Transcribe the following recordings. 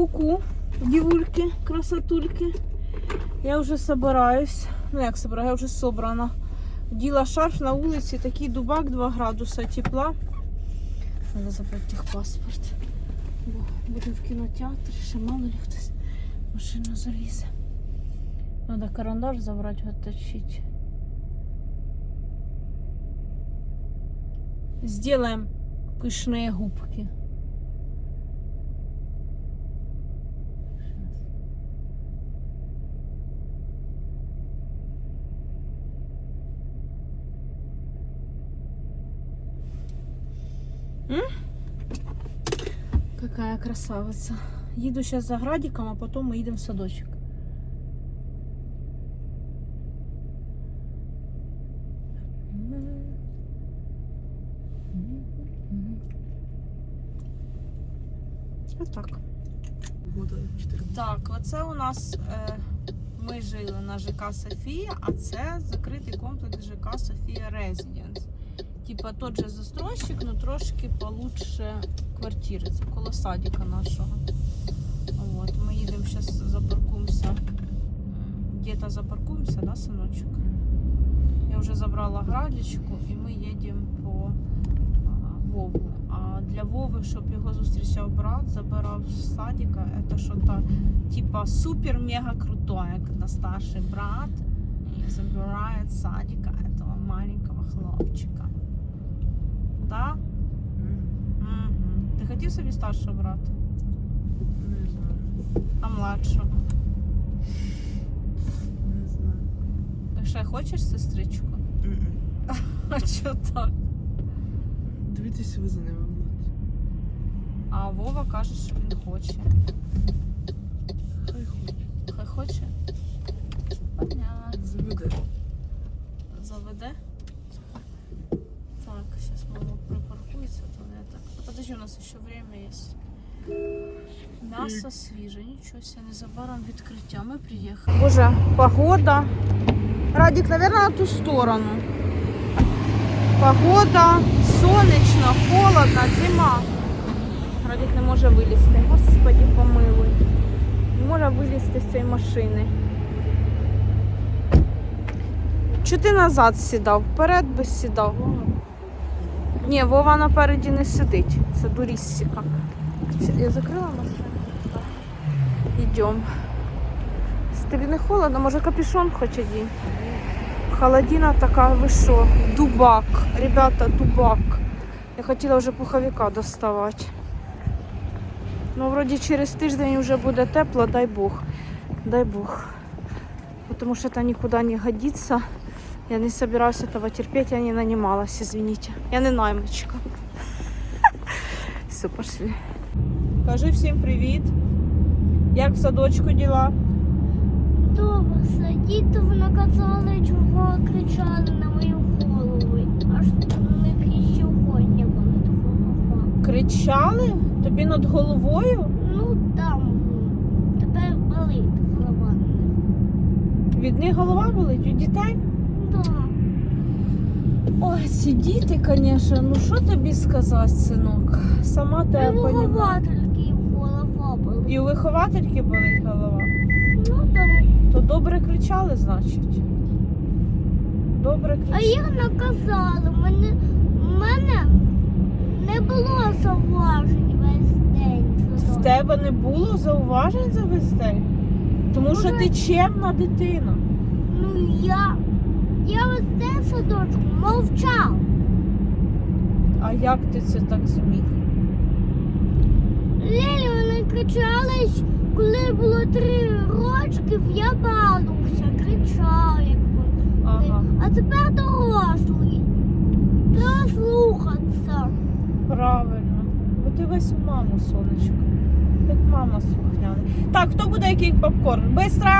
Ку-ку, дівульки, красотульки. Я вже собираюсь. Ну як собираю, я вже собрана. Діла шарф на вулиці, такий дубак 2 градуса тепла. Треба забрати техпаспорт. Бо будемо в кінотеатрі, ще мало ли хтось машину залізе. Треба карандаш забрати, отточити. Сделаем пышные губки. М? Какая красавица. Їду сейчас за градиком, а потом мы едем в садочек. Отак. Года 4. Так, оце у нас е, ми жили на ЖК Софія, а це закритий комплекс ЖК Софія Резиденс. Типа тот же застройщик, но трошки получше квартири. Це коло садика нашого. От, ми їдемо зараз запаркуємося. Где-то запаркуємося, да, синочок? Я вже забрала градічку і ми їдемо по Вову. А для Вови, щоб його зустрічав брат, забирав з садика, це що-то типа супер-мега крутое, когда старший брат и забирает с садика этого маленького хлопчика. Да? Угу. Ти хотів собі старшого брата, Не знаю. а младшого? Не знаю. Так ще хочеш сестричку? А що так? Дивіться, ви за ними будете. А Вова каже, що він хоче. Хай хоче. Хай хоче? Понятно. Заведе. Так, сейчас мама припаркуется, то я так. Подожди, у нас еще время есть. Мясо свіже, нічого себе, незабаром відкриття. Ми приїхали. Боже, погода. Радік, наверное, на ту сторону. Погода, сонячно, холодно, зима. Радік не може вилізти. Господи, помилуй. Не може вилізти з цієї машини. Чи ти назад сідав? Вперед би сідав. Ні, Вова напереді не сидить. Це дуріссіка. Я закрила машину? Йдемо. Тобі не холодно, може капюшон хоч одінь? Холодина така, ви що? Дубак. Ребята, дубак. Я хотіла вже пуховика доставати. Ну, вроді через тиждень вже буде тепло, дай Бог. Дай Бог. Потому что это никуда не годится. Я не собираюсь этого терпеть, я не нанималась, извините. Я не наймичка. Все, пошли. Кажи всім привіт. Як в садочку діла? Добре, сидіти вона казала, чого кричали на мою голову. Аж у них і сьогодні болить голова. Кричали? Тобі над головою? Ну там тепер болить голова. Від них голова болить? Від дітей? Ой, ці діти, звісно, ну що тобі сказати, синок? Сама тебе понімаю. виховательки голова болить. І у виховательки болить голова. Ну там. То добре кричали, значить. Добре кричали. А їх наказали. Мене, мене не було зауважень весь день. В тебе не було зауважень за весь день? Тому що ти чемна дитина. Ну я. Я весь день в садочку мовчав. А як ти це так зміг? Лілі вони кричали, коли було три рочків, я балувався, кричав, як вони. Ага, А тепер дорослий. Треба слухатися. правильно. Бо ти весь у маму, сонечко. Як мама слухняна. Так, хто буде який попкорн? Бистро!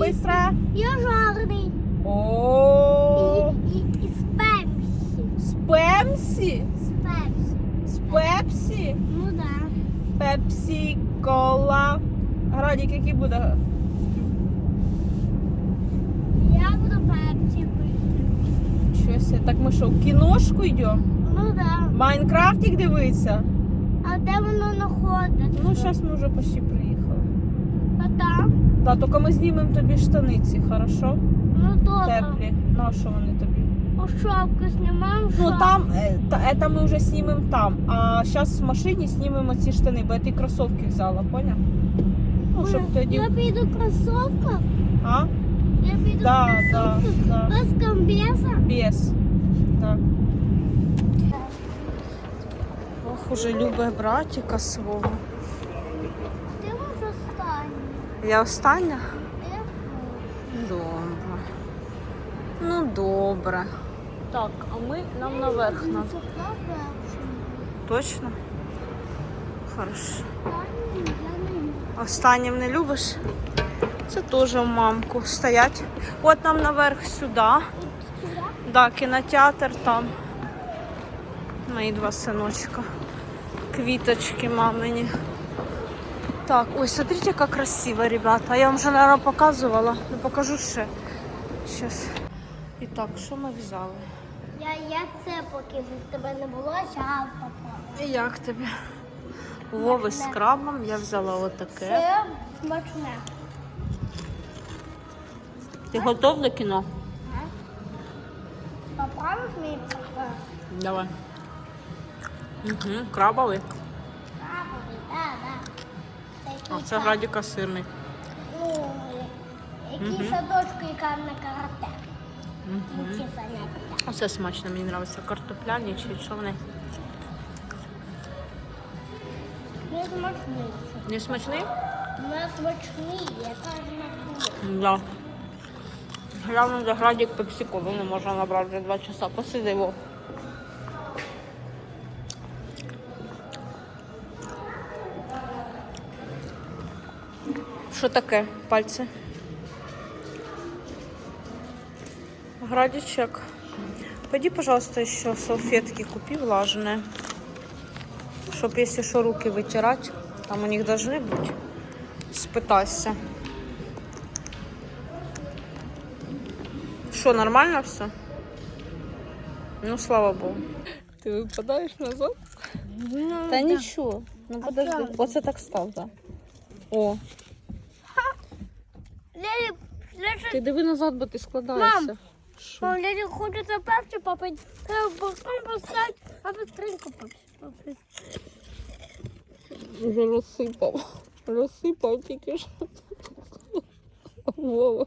Бистро! Я жарний. О, І, і, і з пепсі. з Пепсі? З пепсі. З Пепсі? Ну да. Пепсі, кола. Градік, який буде? Я буду пепсі пити. Щось. Так ми що, в кіношку йдемо? Ну да. Майнкрафтик дивиться? А де воно знаходиться? Ну, зараз ми вже почти приїхали. А там? Да, тільки ми знімемо тобі штаниці, хорошо? Ну добре. Теплі. На що вони тобі? А шапку знімаємо? Ну шапку? там, е, та, це ми вже знімемо там. А зараз в машині знімемо ці штани, бо я ті кросівки взяла, поняв? Ну, щоб тоді. Я піду в кросовках. А? Я піду Да, в да, кросовках. да. Без комбеза. Без. Да. Ох, уже любить братика свого. Ти може останній. Я остання? Ти? Добре. Ну добре. Так, а ми нам наверх надо. Точно? Хорошо. Останнім не любиш? Це теж в мамку. Стоять. От нам наверх сюди. Да, кінотеатр там. Мої два синочка. Квіточки мамині. Так, ой, смотрите, яка красива, ребята. Я вам вже, наверное, показувала. Ну покажу ще. Щас. І так, що ми взяли? Я, я це поки в тебе не було, зараз попала. І як тобі? Вови з крабом я взяла отаке. Це смачне. Ти готов до кіно? Поправиш мій папа? Давай. Угу, крабовий. Крабовий, так, так. А це градіка сирний. Ну, Мгм. садочку, яка на карате. Угу. Оце смачно, мені подобається картопляні чи що вони. Не смачний. Не смачний? Не смачний, я кажу на кулі. Да. Главное, де градик пепсикову не можна набрати вже два часа. Посиди його. Що таке пальці? Градичек. Пойди, пожалуйста, еще салфетки купи влажные. Чтоб, если что, руки вытирать. Там у них должны быть. Спытайся. Що, нормально все? Ну, слава Богу. Ти випадаєш назад? Ну, Та нічого. Ну А подожди. правда? Оце так став, так. О, Лелі, Леша, ти диви назад, бо ти складаєшся. Мам! Мам, хочеться перший попити. Треба боком поставити, а быстренько попити. Вже розсипав. Розсипав тільки що. Вова.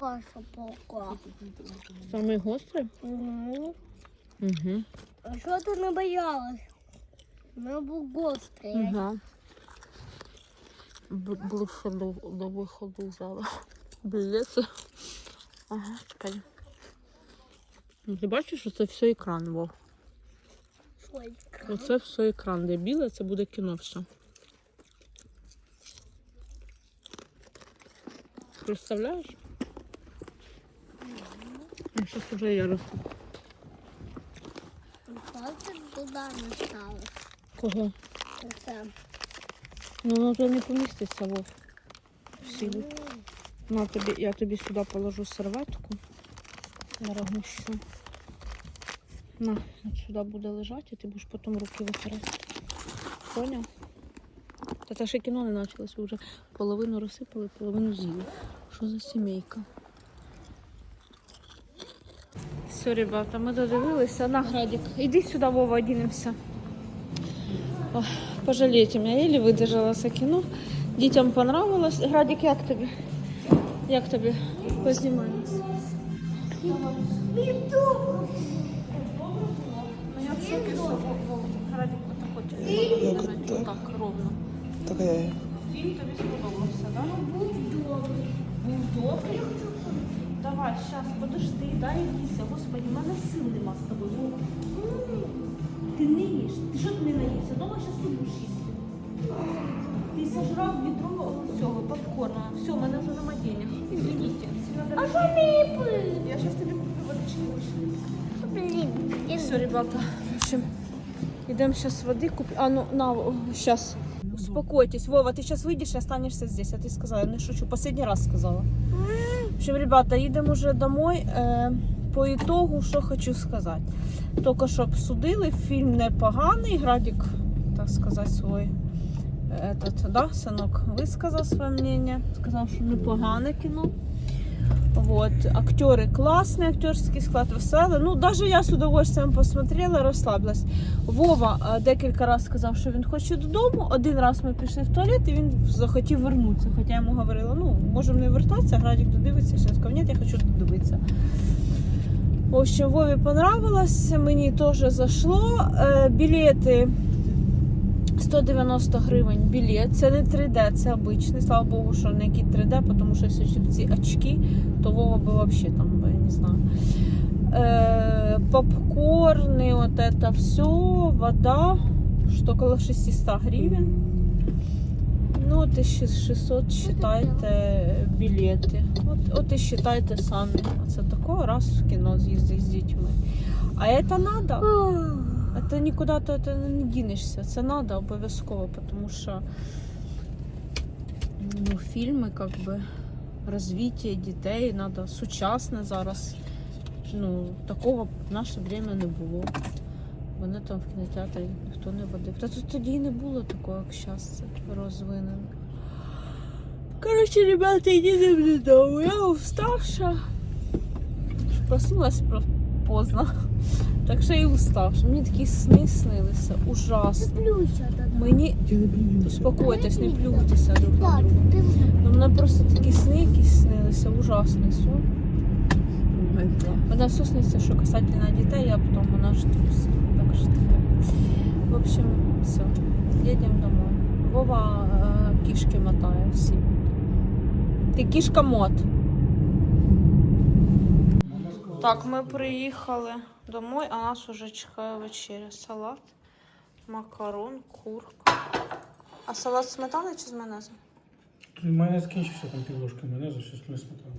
Ваша полка. Самий гострий? Угу. Угу. А що ти не боялась? Ми був гострий. Ага. Ближче до, до виходу взяла. Білети. Ага, чекай. Ти бачиш, що це все екран був. Оце все екран. Де біле, це буде кіно все. Представляєш? А зараз вже я росту. Пальці туди не стали. Кого? Це. Ну воно то не поміститься, Вов. Силу. На тобі, я тобі сюди положу серветку. Я рагущу. На, от сюди буде лежати, і ти будеш потім руки витирати. Поняв? Та це ще кіно не почалось, ви вже половину розсипали, половину з'їли. Що за сімейка? Все, ребята, ми додивилися. На, Градик, іди сюди, Вова, одінемося. Ох, Пожалійте мене, я еле видержала це кіно. Дітям понравилось. Градик, як тобі? Як тобі? Познімай нас. Ну я в шокі, що Градик отак так ровно. Так я. Фільм тобі сподобався, так? Був добрий. Був добрий? Давай, зараз, подожди, дай їсти. Господи, в мене сил нема з тобою. Вова. Ти не їш. Ти що ти не наївся? Дома зараз суп будеш їсти. Ти сожрав відро всього, попкорна. Все, в мене вже нема денег. Извините. А що мені пити? Я зараз тобі куплю водички. Блін. і- Все, ребята, в общем, идем сейчас воды купим. А, ну, на, сейчас. Успокойтесь. Вова, ты сейчас выйдешь и останешься здесь. А ты сказала, я не шучу. Последний раз сказала. В общем, ребята, їдемо уже домой. Е, по итогу, що хочу сказати. Тільки що обсудили, фільм непоганий, Градік так сказать, свой этот, да, сынок высказал свое мнение, сказал, что непогане кіно. Вот. Актеры классные, актерский склад веселий. Ну, даже я з удовольствием посмотрела, розслабилась. Вова е, декілька разів сказав, що він хоче додому. Один раз ми пішли в туалет і він захотів вернутися. Хоча я йому говорила, ну, можемо не вертатися, Градік додивиться. Все, він сказав, ні, я хочу додивитися. В общем, Вові понравилось, мені теж зашло. Е, Білети 190 гривень білет. Це не 3D, це обичний. Слава Богу, що не який 3D, тому що якщо б ці очки, то Вова би взагалі там би, не знаю. Е, попкорны, вот это все, вода, что около 600 гривен. Ну, 1600 считайте білети. От, от і считайте самі. Це такого раз в кіно з'їздить з дітьми. А это надо. Это никуда то это не дінешся. Це надо обов'язково, тому що ну, фільми, как би, розвиття дітей надо сучасне зараз. Ну, такого в наше время не було. Вони там в кінотеатрі ніхто не водив. Та тут тоді і не було такого, як зараз це розвинено. Коротше, ребята, їдемо додому. Я уставша. Проснулась про- поздно. Так що і уставша. Мені такі сни снилися. Ужасно. Мені Я успокойтесь, не плюйтеся друг на друга. Ну, мене просто такі сни якісь снилися, ужасний сон. Мене все сниться, що касательно дітей, а потім вона ж трусь. Так. В общем, все. Їдемо домой. Вова е, кішки мотає всі. Ти кішка мот. Так, ми приїхали домой, а нас уже чекає вечеря. Салат, макарон, курка. А салат з сметани чи з майонезом? У мене скінчився там півложки майонезу, все остальне сметана.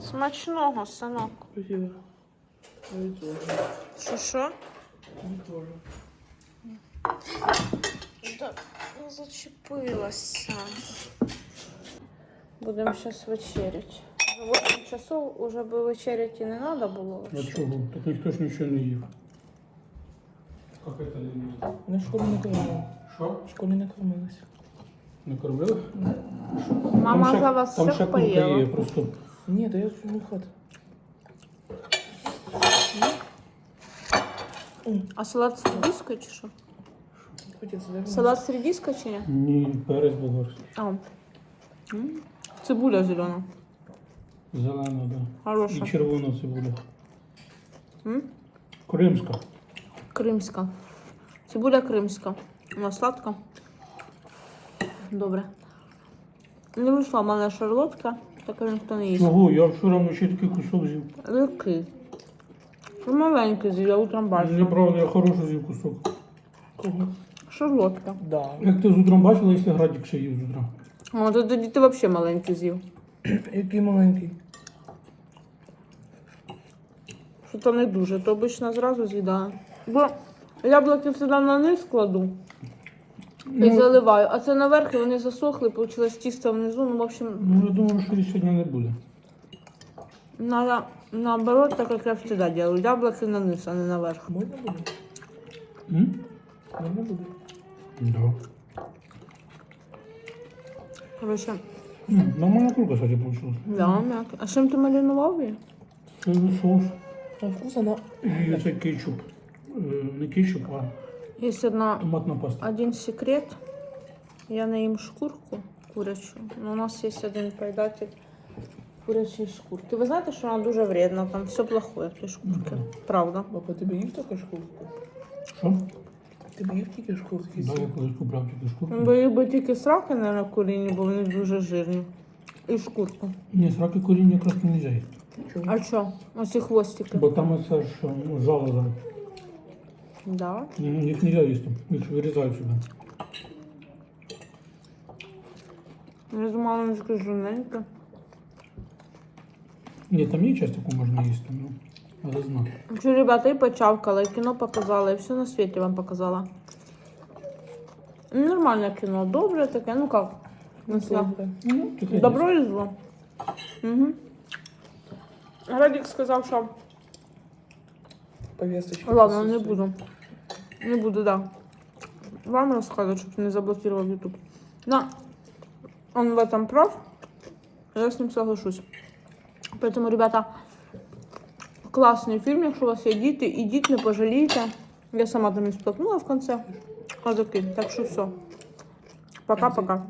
Смачного, синок. Спасибо. Я тоже. Що що? Я тоже. Так, я зачепилася. Будемо зараз вечеряти. За 8 часов уже би вечеряти не треба було. А чого? Так ніхто ж нічого не їв. Як це не їв? В школі не кормили. Що? В школі не кормилися. Не кормили? Мама Там ще- за вас Там все поїла. є, просто Ні, да я ж не А салат з редіскою чи що? Салат з редіскою чи ні? ні перець болгарський. А. М. Цибуля зелена. Зелена, да. Хороша. І червона цибуля. М? Кримська. Кримська. Цибуля кримська. Вона сладка. Добре. Не вийшла в мене шарлотка, так ніхто не їсть. Чого? Я вчора вночі такий кусок з'їв. Який? Ти маленький з'їв, я утром бачила. Неправда, я хороший з'їв кусок. Кого? Шарлотка. Да. Як ти з утром бачила, якщо Градік ще їв з утра? О, то тоді ти взагалі маленький з'їв. Який маленький. Що то не дуже, то обично зразу з'їдаю. Бо яблуки завжди на низ кладу і Ну, заливаю, а це наверх і вони засохли, вийшло тісто внизу. Ну, в общем, ну, я думаю, що її сьогодні не буде. Надо наоборот, так як я завжди делаю. Яблуки на низ, а не наверх. Можна буде? М? Можна буде. Да. Короче, М, Нормальна курка, кстати, получилась. да, м'яко. А чим ти маринував її? Це соус. На вкус І це кетчуп. Е, Не кетчуп, а Є одна томатна паста. Один секрет. Я не їм шкурку курячу. Но у нас є один поїдатель курячої шкурки. Ви знаєте, що вона дуже вредна, там все плохое в тій шкурці. Правда. Папа, ти б їв таку шкурку? Що? Ти б їв тільки шкурки? Да, я колись купляв тільки шкурку. Бо їх би тільки сраки не на курінні, бо вони дуже жирні. І шкурку. Ні, сраки коріння якраз не можна їсти. Чого? А що? Оці хвостики. Бо там оце ж ну, залоза. Да. М, Їх не можна їсти. Їх вирізають сюди. Я думала, вони такі жирненькі. Ні, там є часть, яку можна їсти, ну, але знати. Що, ребята, і почавкала, і кіно показала, і все на світі вам показала. Нормальне кіно, добре таке, ну як? Ну, все. Ну, таке Добро і зло. Угу. Радік сказав, що Повісточка. ладно, не буду. Не буду, да. Вам рассказывать, чтобы не заблокировал YouTube. Но он в этом прав. Я с ним соглашусь. Поэтому, ребята, классный фильм, якщо у вас є діти, ідіть, не пожалієте. Я сама там не сплакнула в конце. А. Так що все. Пока-пока.